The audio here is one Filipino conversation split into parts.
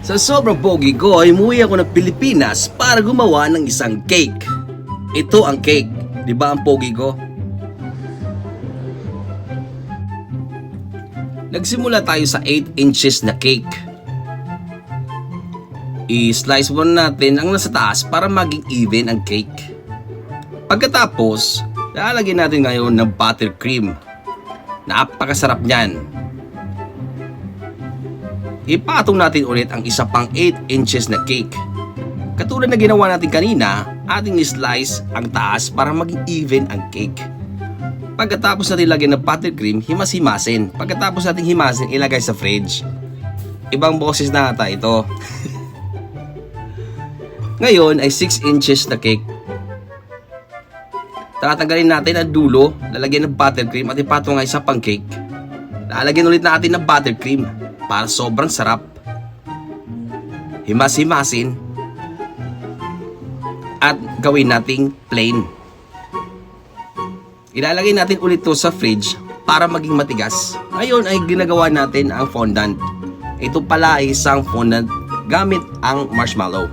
Sa sobrang pogi ko ay umuwi ako ng Pilipinas para gumawa ng isang cake. Ito ang cake. Di ba ang pogi ko? Nagsimula tayo sa 8 inches na cake. I-slice muna natin ang nasa taas para maging even ang cake. Pagkatapos, lalagyan natin ngayon ng buttercream. Napakasarap niyan. Ipatong natin ulit ang isa pang 8 inches na cake. Katulad na ginawa natin kanina, ating slice ang taas para maging even ang cake. Pagkatapos natin lagyan ng buttercream, himas-himasin. Pagkatapos natin himasin, ilagay sa fridge. Ibang boses na ata ito. Ngayon ay 6 inches na cake. Tatanggalin natin ang dulo, lalagyan ng buttercream at ipatong nga isa pang cake. Lalagyan ulit natin ng buttercream para sobrang sarap. Himas-himasin at gawin nating plain. Ilalagay natin ulit to sa fridge para maging matigas. Ngayon ay ginagawa natin ang fondant. Ito pala ay isang fondant gamit ang marshmallow.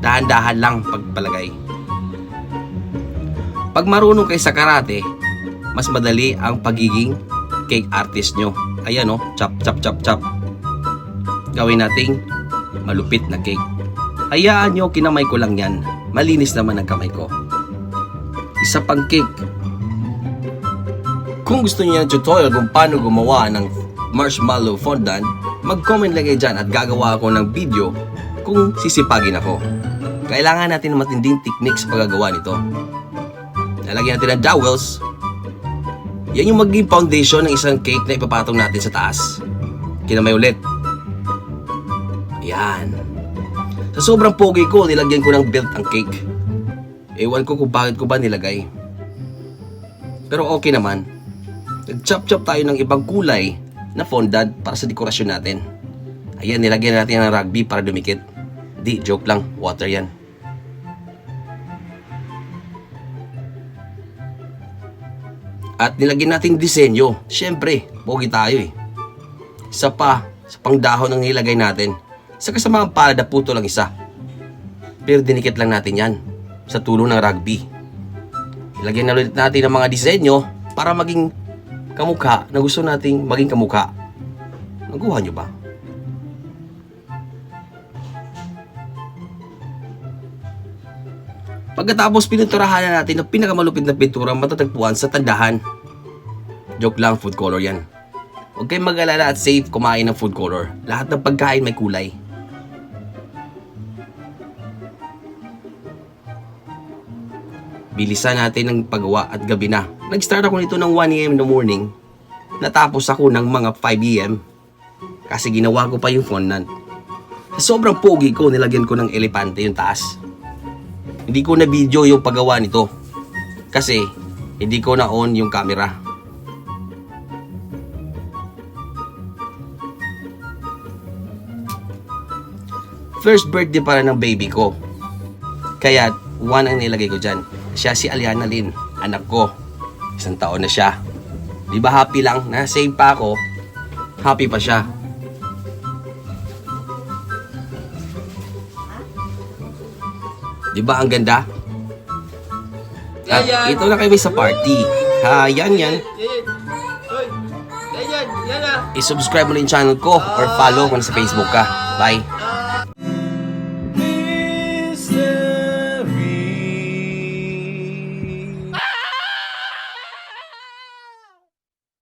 Dahan-dahan lang pagpalagay. Pag marunong kayo sa karate, mas madali ang pagiging cake artist nyo. Ayan o, chop, chop, chop, chop. Gawin nating malupit na cake. Hayaan nyo, kinamay ko lang yan. Malinis naman ang kamay ko. Isa pang cake. Kung gusto niyo ng tutorial kung paano gumawa ng marshmallow fondant, mag-comment lang kayo dyan at gagawa ako ng video kung sisipagin ako. Kailangan natin ng matinding technique sa paggagawa nito. Lalagyan natin ng dowels. Yan yung magiging foundation ng isang cake na ipapatong natin sa taas. Kinamay ulit. Yan. Sa sobrang pogi ko, nilagyan ko ng belt ang cake. Ewan ko kung bakit ko ba nilagay. Pero okay naman. Nag-chop-chop tayo ng ibang kulay na fondant para sa dekorasyon natin. Ayan, nilagyan natin ng rugby para dumikit. Di, joke lang. Water yan. At nilagyan natin disenyo. Siyempre, pogi tayo eh. Isa pa, sa pangdahon ang nilagay natin. Sa kasamaang palad, puto lang isa. Pero dinikit lang natin yan sa tulong ng rugby. Ilagyan na ulit natin ang mga disenyo para maging kamukha na gusto nating maging kamukha. Naguha nyo ba? Pagkatapos pininturahan na natin ang pinakamalupit na pintura matatagpuan sa tandahan. Joke lang, food color yan. Huwag kayong mag-alala at safe kumain ng food color. Lahat ng pagkain may kulay. Bilisan natin ang paggawa at gabi na. Nag-start ako nito ng 1am in the morning. Natapos ako ng mga 5am. Kasi ginawa ko pa yung fondant. Sa sobrang pogi ko, nilagyan ko ng elepante yung taas. Hindi ko na video yung paggawa nito. Kasi hindi ko na on yung camera. First birthday para ng baby ko. Kaya one ang nilagay ko dyan. Siya si Aliana Lin, anak ko. Isang taon na siya. Di ba happy lang? Na-save pa ako. Happy pa siya. Di ba ang ganda? At ito na kayo sa party. Ha, yan yan. Yan. Yan yan. Yan. I-subscribe mo na yung channel ko or follow ko na sa Facebook ka. Bye. Ah.